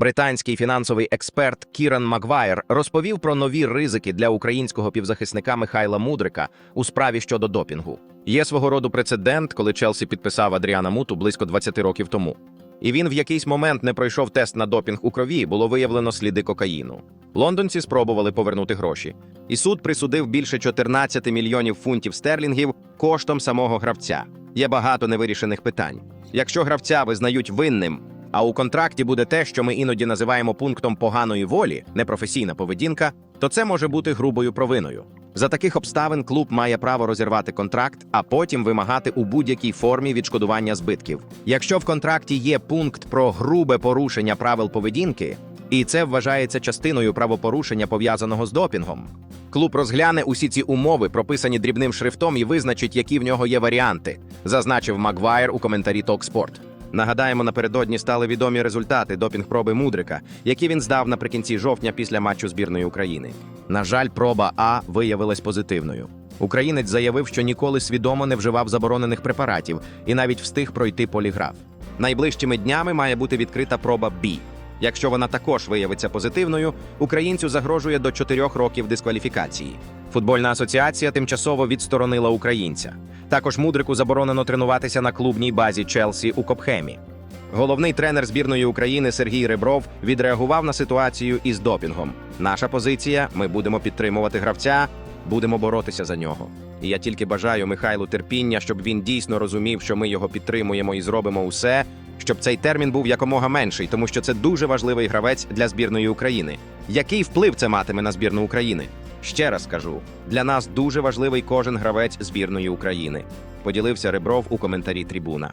Британський фінансовий експерт Кіран Магвайр розповів про нові ризики для українського півзахисника Михайла Мудрика у справі щодо допінгу. Є свого роду прецедент, коли Челсі підписав Адріана Муту близько 20 років тому. І він в якийсь момент не пройшов тест на допінг у крові, було виявлено сліди кокаїну. Лондонці спробували повернути гроші, і суд присудив більше 14 мільйонів фунтів стерлінгів коштом самого гравця. Є багато невирішених питань. Якщо гравця визнають винним, а у контракті буде те, що ми іноді називаємо пунктом поганої волі, непрофесійна поведінка, то це може бути грубою провиною. За таких обставин клуб має право розірвати контракт, а потім вимагати у будь-якій формі відшкодування збитків. Якщо в контракті є пункт про грубе порушення правил поведінки, і це вважається частиною правопорушення пов'язаного з допінгом. Клуб розгляне усі ці умови, прописані дрібним шрифтом, і визначить, які в нього є варіанти, зазначив Магвайр у коментарі TalkSport. Нагадаємо, напередодні стали відомі результати допінг-проби Мудрика, які він здав наприкінці жовтня після матчу збірної України. На жаль, проба А виявилась позитивною. Українець заявив, що ніколи свідомо не вживав заборонених препаратів і навіть встиг пройти поліграф. Найближчими днями має бути відкрита проба Б. Якщо вона також виявиться позитивною, українцю загрожує до 4 років дискваліфікації. Футбольна асоціація тимчасово відсторонила українця. Також мудрику заборонено тренуватися на клубній базі Челсі у Копхемі. Головний тренер збірної України Сергій Ребров відреагував на ситуацію із допінгом. Наша позиція: ми будемо підтримувати гравця, будемо боротися за нього. І я тільки бажаю Михайлу терпіння, щоб він дійсно розумів, що ми його підтримуємо і зробимо усе, щоб цей термін був якомога менший, тому що це дуже важливий гравець для збірної України. Який вплив це матиме на збірну України? Ще раз скажу: для нас дуже важливий кожен гравець збірної України. Поділився Ребров у коментарі Трибуна.